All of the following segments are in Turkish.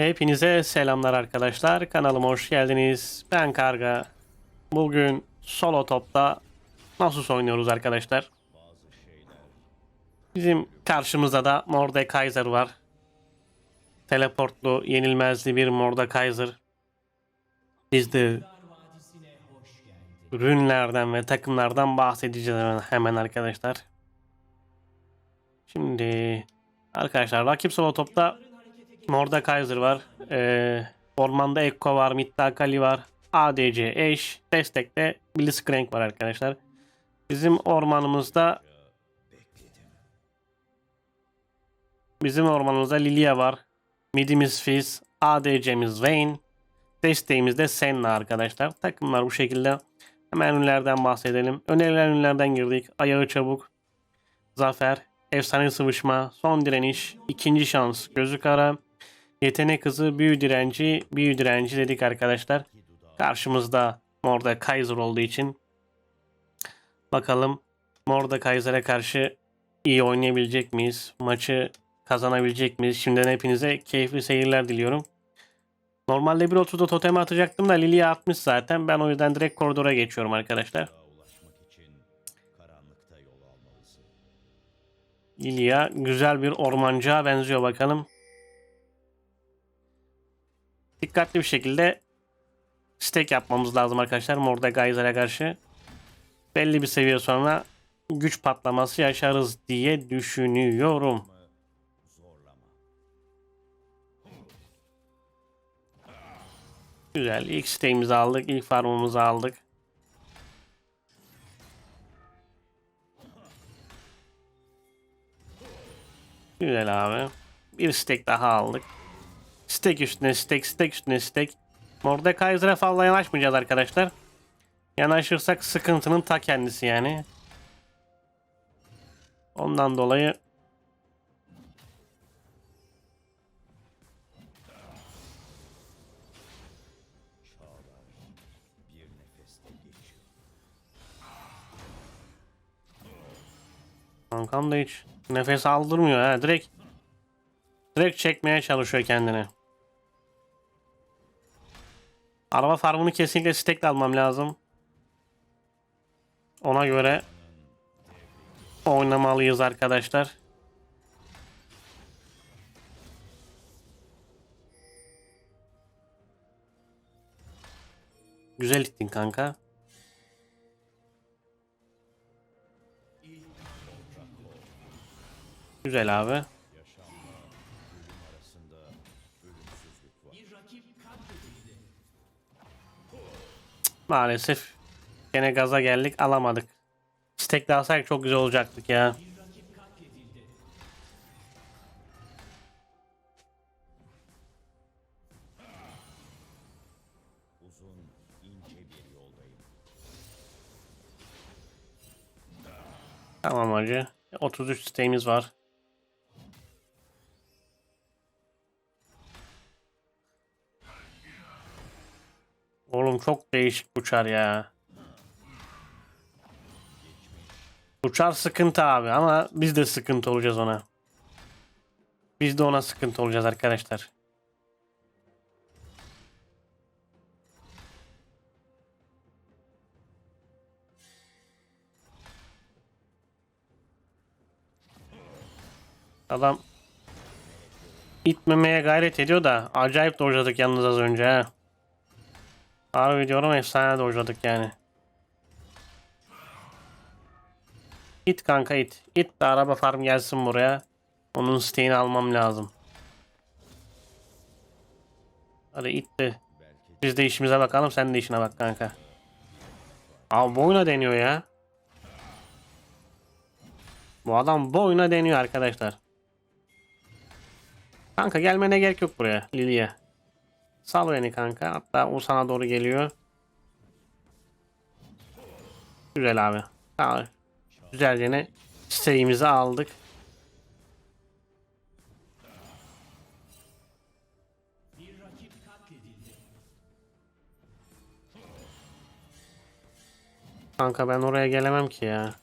Hepinize selamlar arkadaşlar. Kanalıma hoş geldiniz. Ben Karga. Bugün solo topta nasıl oynuyoruz arkadaşlar? Bizim karşımızda da Mordekaiser var. Teleportlu, yenilmezli bir Mordekaiser. Biz de ürünlerden ve takımlardan bahsedeceğiz hemen arkadaşlar. Şimdi arkadaşlar rakip solo topta Mordekaiser var. Ee, ormanda Ekko var. Midde Akali var. ADC Eş. Destekte Blitzcrank var arkadaşlar. Bizim ormanımızda Bizim ormanımızda Lilia var. Midimiz Fizz. ADC'miz Vayne. Desteğimiz de Senna arkadaşlar. Takımlar bu şekilde. Hemen ünlülerden bahsedelim. Önerilen ünlülerden girdik. Ayağı çabuk. Zafer. Efsane sıvışma. Son direniş. ikinci şans. Gözü kara. Yetenek hızı, büyü direnci, büyü direnci dedik arkadaşlar. Karşımızda Mordekaiser olduğu için. Bakalım Mordekaiser'e karşı iyi oynayabilecek miyiz? Maçı kazanabilecek miyiz? Şimdiden hepinize keyifli seyirler diliyorum. Normalde 1.30'da totem atacaktım da Lilia atmış zaten. Ben o yüzden direkt koridora geçiyorum arkadaşlar. Lilia güzel bir ormancığa benziyor bakalım. Dikkatli bir şekilde stack yapmamız lazım arkadaşlar Mordekaiser'e karşı. Belli bir seviye sonra güç patlaması yaşarız diye düşünüyorum. Güzel. İlk stack'imizi aldık. ilk farmımızı aldık. Güzel abi. Bir stack daha aldık. Stack üstüne stack, stack üstüne stack. Mordekaiser'a fazla yanaşmayacağız arkadaşlar. Yanaşırsak sıkıntının ta kendisi yani. Ondan dolayı. Kankam da hiç nefes aldırmıyor ha. Direkt direkt çekmeye çalışıyor kendini. Araba farmını kesinlikle stack'le almam lazım. Ona göre oynamalıyız arkadaşlar. Güzel ittin kanka. Güzel abi. Maalesef gene gaza geldik alamadık. Stack alsaydık çok güzel olacaktık ya. Tamam hacı. 33 stack'imiz var. Çok değişik uçar ya. Uçar sıkıntı abi ama biz de sıkıntı olacağız ona. Biz de ona sıkıntı olacağız arkadaşlar. Adam itmemeye gayret ediyor da acayip dojladık yalnız az önce ha. Harbi diyorum efsane dojladık yani. İt kanka it. İt de araba farm gelsin buraya. Onun siteğini almam lazım. Hadi it de. Biz de işimize bakalım sen de işine bak kanka. Abi boyuna deniyor ya. Bu adam boyuna deniyor arkadaşlar. Kanka gelmene gerek yok buraya Lilia. Sal beni kanka. Hatta o sana doğru geliyor. Güzel abi. Tamam. Güzelce ne isteğimizi aldık. Kanka ben oraya gelemem ki ya.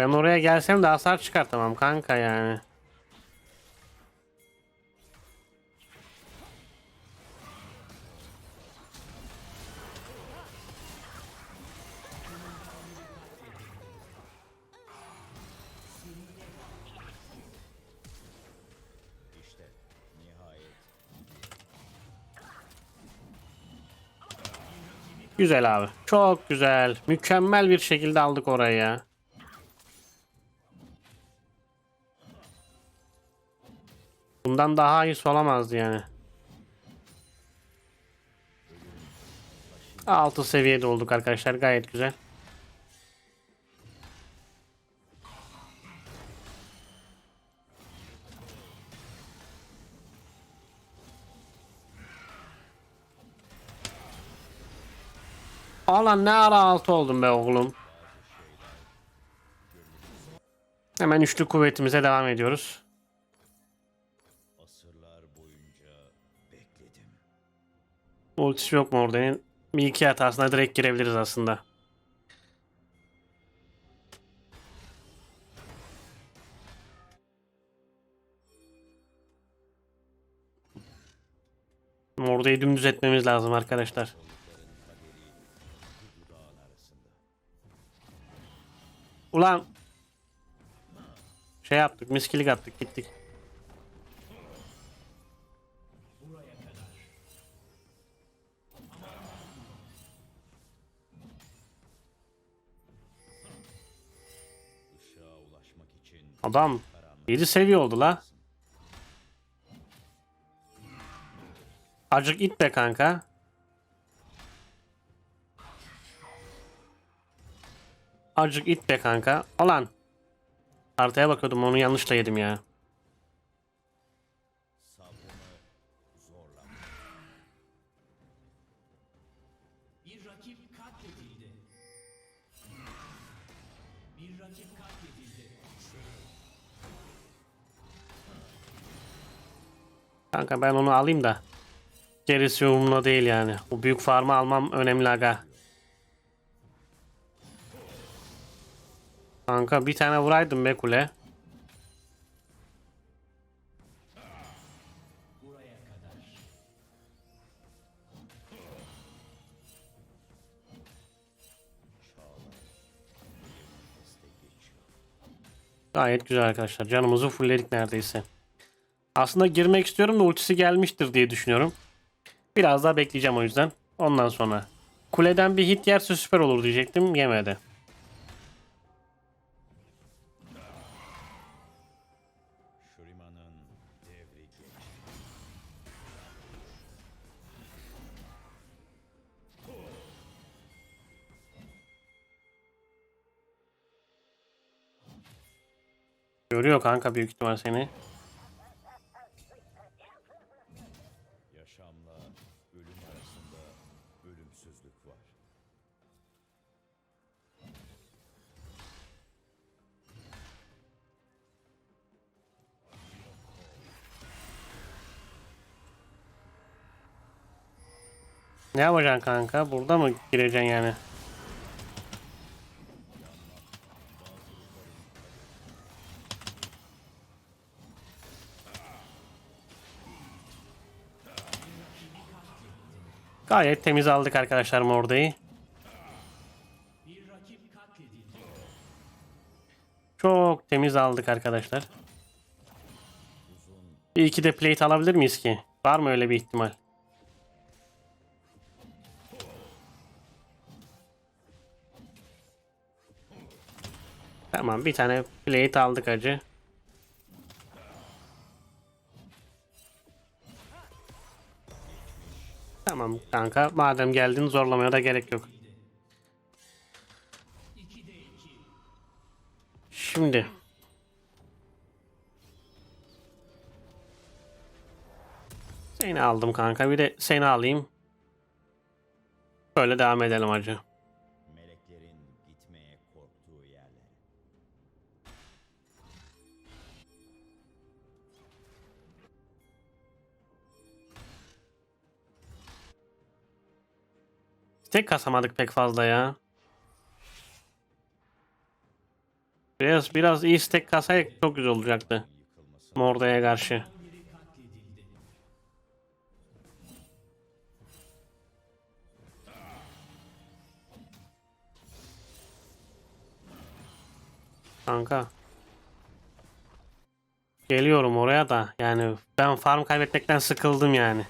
Ben oraya gelsem de hasar çıkartamam kanka yani. Güzel abi. Çok güzel. Mükemmel bir şekilde aldık orayı ya. Bundan daha iyisi olamazdı yani. 6 seviyede olduk arkadaşlar. Gayet güzel. Alan ne ara altı oldum be oğlum. Hemen üçlü kuvvetimize devam ediyoruz. Ultisi yok mu Morden'in? Bir iki hatasına direkt girebiliriz aslında. Morde'yi dümdüz etmemiz lazım arkadaşlar. Ulan şey yaptık miskilik attık gittik. Adam karanlık 7 seviye oldu la. Acık it be kanka. Acık it be kanka. Olan. Artıya bakıyordum onu yanlışla yedim ya. Bir rakip Kanka ben onu alayım da. Gerisi umurumda değil yani. Bu büyük farmı almam önemli aga. Kanka bir tane vuraydım be kule. Gayet güzel arkadaşlar. Canımızı fullledik neredeyse. Aslında girmek istiyorum da ultisi gelmiştir diye düşünüyorum. Biraz daha bekleyeceğim o yüzden. Ondan sonra. Kuleden bir hit yerse süper olur diyecektim. Yemedi. Görüyor kanka büyük ihtimal seni. Ne yapacaksın kanka? Burada mı gireceksin yani? Gayet temiz aldık arkadaşlar Morda'yı. Çok temiz aldık arkadaşlar. Bir iki de plate alabilir miyiz ki? Var mı öyle bir ihtimal? Tamam bir tane plate aldık acı. Tamam kanka madem geldin zorlamaya da gerek yok. Şimdi Seni aldım kanka. Bir de seni alayım. Böyle devam edelim acı. Tek kasamadık pek fazla ya. Biraz biraz iyi stack kasaydık çok güzel olacaktı. Morda'ya karşı. Kanka. Geliyorum oraya da yani ben farm kaybetmekten sıkıldım yani.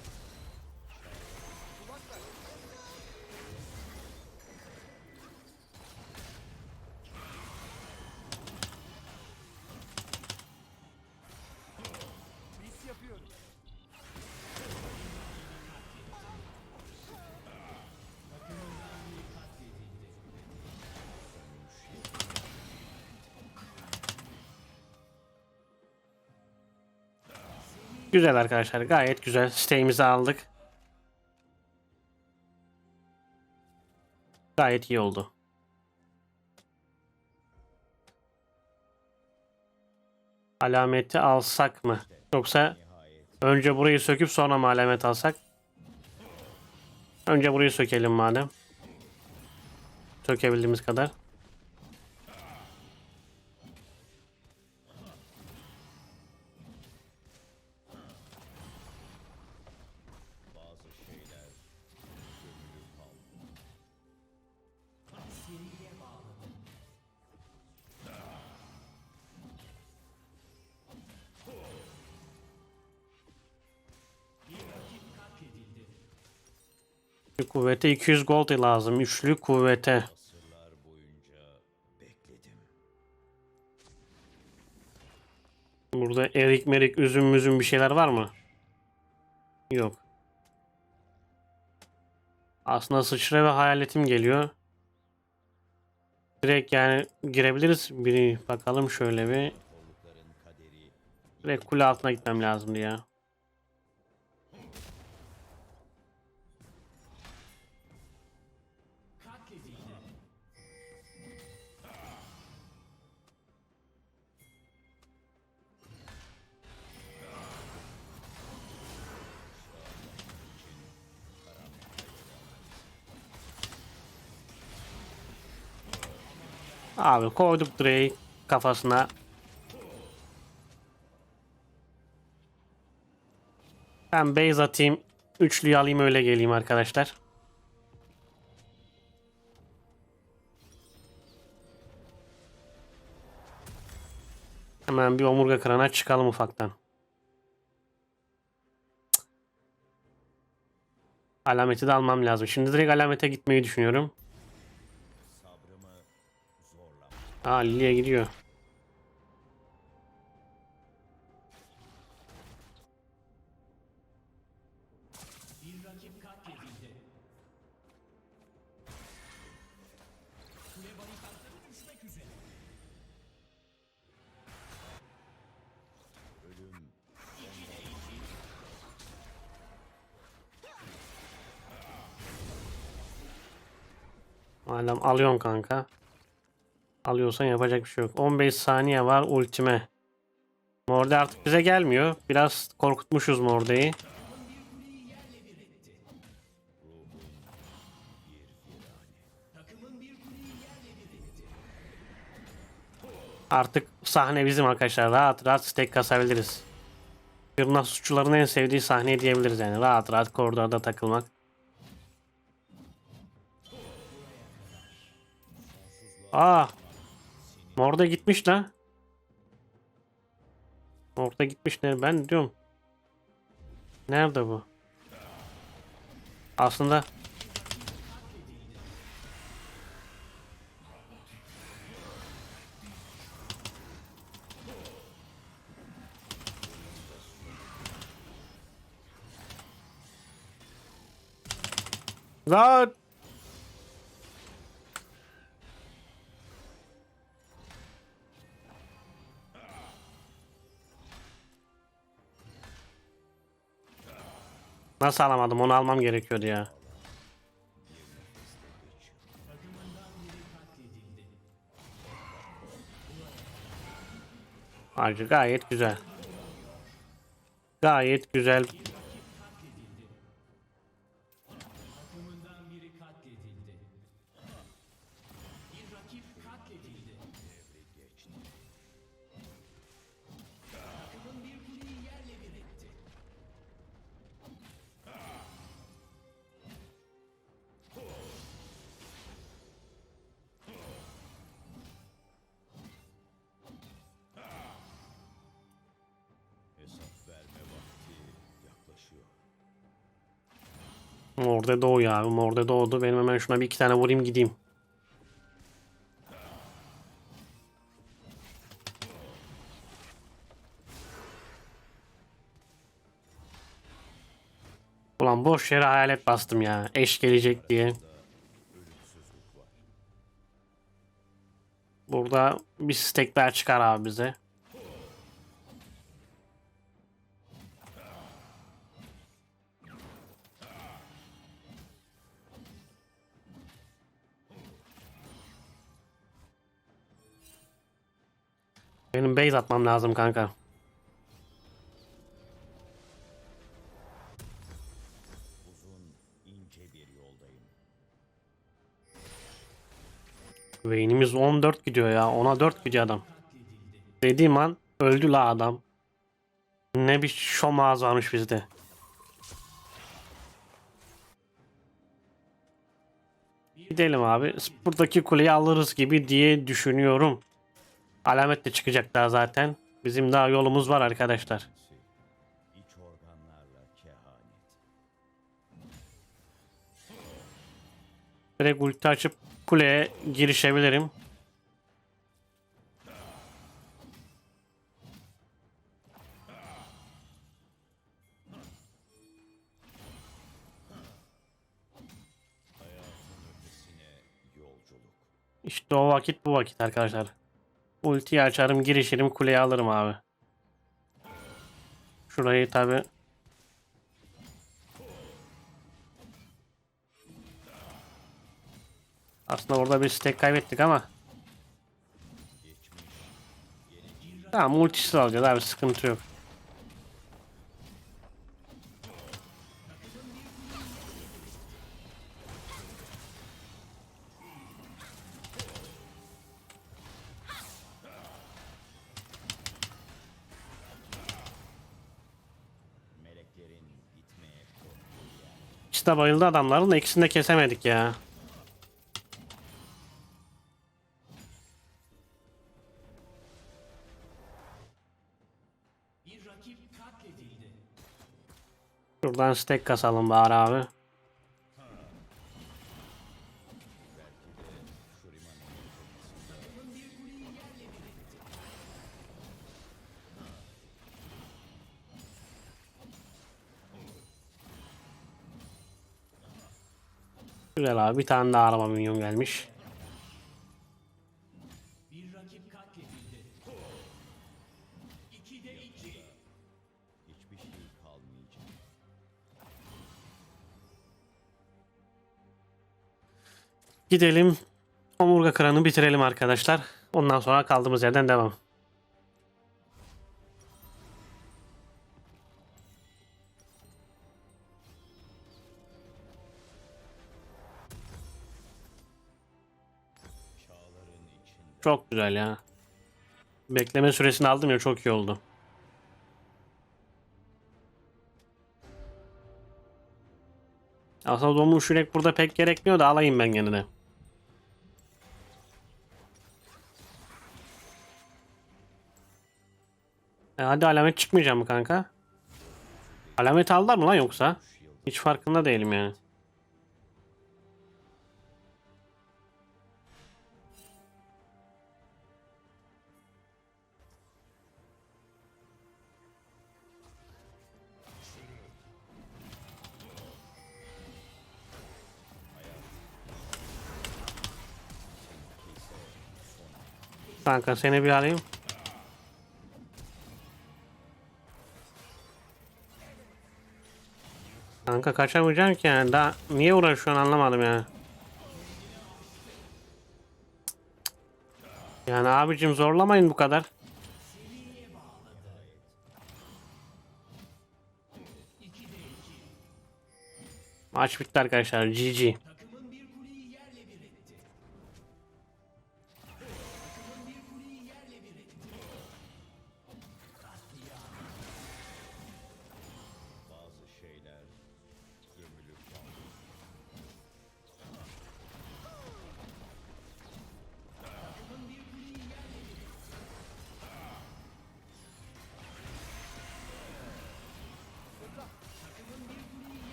Güzel arkadaşlar gayet güzel. Siteğimizi aldık. Gayet iyi oldu. Alameti alsak mı? Yoksa önce burayı söküp sonra mı alamet alsak? Önce burayı sökelim madem. Sökebildiğimiz kadar. Kuvvete 200 gold lazım. Üçlü kuvvete. Burada erik merik üzüm müzüm bir şeyler var mı? Yok. Aslında sıçra ve hayaletim geliyor. Direkt yani girebiliriz. Bir bakalım şöyle bir. Direkt kule altına gitmem lazımdı ya. Abi koyduk direği kafasına. Ben base atayım. Üçlüyü alayım öyle geleyim arkadaşlar. Hemen bir omurga kırana çıkalım ufaktan. Alameti de almam lazım. Şimdi direkt alamete gitmeyi düşünüyorum. Aa Lilia gidiyor. Madem alıyorsun kanka. Alıyorsan yapacak bir şey yok. 15 saniye var ultime. Morde artık bize gelmiyor. Biraz korkutmuşuz Morde'yi. Artık sahne bizim arkadaşlar. Rahat rahat stack kasabiliriz. Yurna suçluların en sevdiği sahne diyebiliriz yani. Rahat rahat koridorda takılmak. Aa. Orada gitmiş la. Orada gitmiş ne? Ben diyorum. Nerede bu? Aslında Lan Nasıl alamadım? Onu almam gerekiyordu ya. Harcı gayet güzel. Gayet güzel. Orada doğuyor abi. Orada doğdu. Benim hemen şuna bir iki tane vurayım gideyim. Ulan boş yere hayalet bastım ya. Eş gelecek diye. Burada bir stack daha çıkar abi bize. Benim base atmam lazım kanka. Vayne'imiz 14 gidiyor ya. Ona 4 gidiyor adam. Dediğim an öldü la adam. Ne bir şom ağız varmış bizde. Gidelim abi. Buradaki kuleyi alırız gibi diye düşünüyorum. Alamet de çıkacak daha zaten. Bizim daha yolumuz var arkadaşlar. Direkt ulti açıp kuleye girişebilirim. İşte o vakit bu vakit arkadaşlar. Ultiyi açarım, girişirim, kuleyi alırım abi. Şurayı tabi. Aslında orada bir stack kaybettik ama. Tamam ultisiz alacağız abi sıkıntı yok. İkisi de bayıldı adamların da ikisini de kesemedik ya. Şuradan stack kasalım bari abi. Güzel abi bir tane daha araba minyon gelmiş. Gidelim omurga kıranı bitirelim arkadaşlar. Ondan sonra kaldığımız yerden devam. Çok güzel ya. Bekleme süresini aldım ya çok iyi oldu. Aslında donmuş yürek burada pek gerekmiyor da alayım ben gene. E hadi alamet çıkmayacak mı kanka? Alamet aldılar mı lan yoksa? Hiç farkında değilim yani. Kanka seni bir alayım. Kanka kaçamayacaksın ki yani. Daha niye uğraşıyorsun anlamadım yani. Yani abicim zorlamayın bu kadar. Maç bitti arkadaşlar. GG.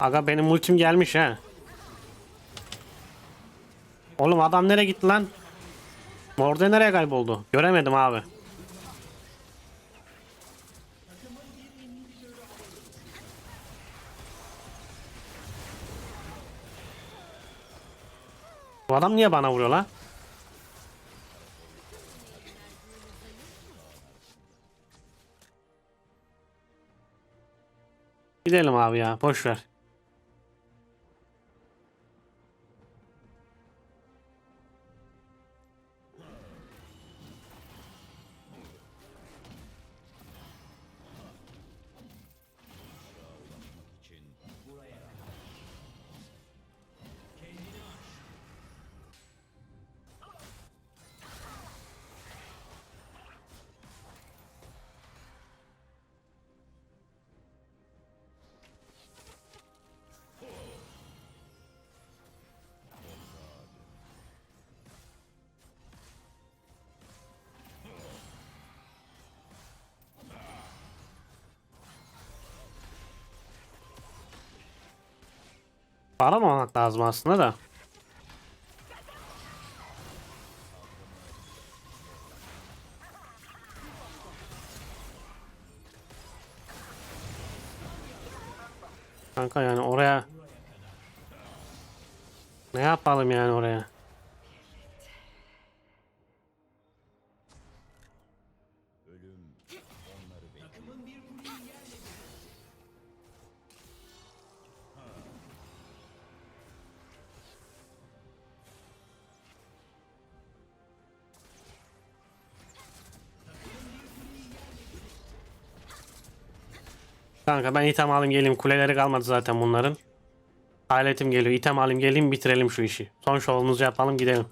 Aga benim ultim gelmiş ha. Oğlum adam nereye gitti lan? Morde nereye kayboldu? Göremedim abi. Bu adam niye bana vuruyor lan? Gidelim abi ya. Boş ver. Aramamak lazım aslında da. Kanka yani oraya ne yapalım yani oraya? Kanka ben item alayım geleyim. Kuleleri kalmadı zaten bunların. Aletim geliyor. İtem alayım geleyim bitirelim şu işi. Son şovumuzu yapalım gidelim.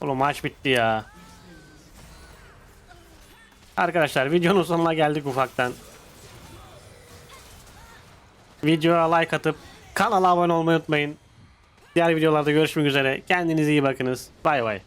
Oğlum maç bitti ya. Arkadaşlar videonun sonuna geldik ufaktan. Videoya like atıp kanala abone olmayı unutmayın. Diğer videolarda görüşmek üzere. Kendinize iyi bakınız. Bay bay.